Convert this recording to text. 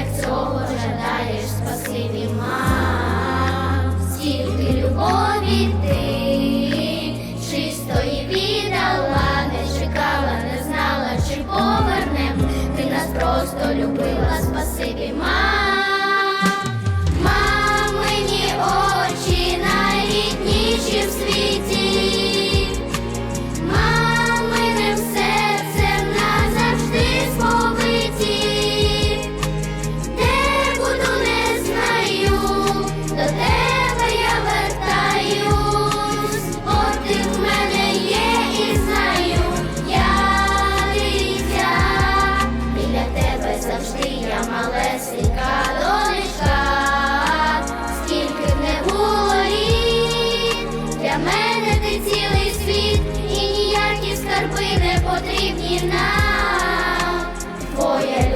так цього жадаєш, спасибі мам, стільки любові ти, чистої віддала, не чекала, не знала, чи повернем, ти нас просто любила, спасибі мам. Потрібні нам. Твоє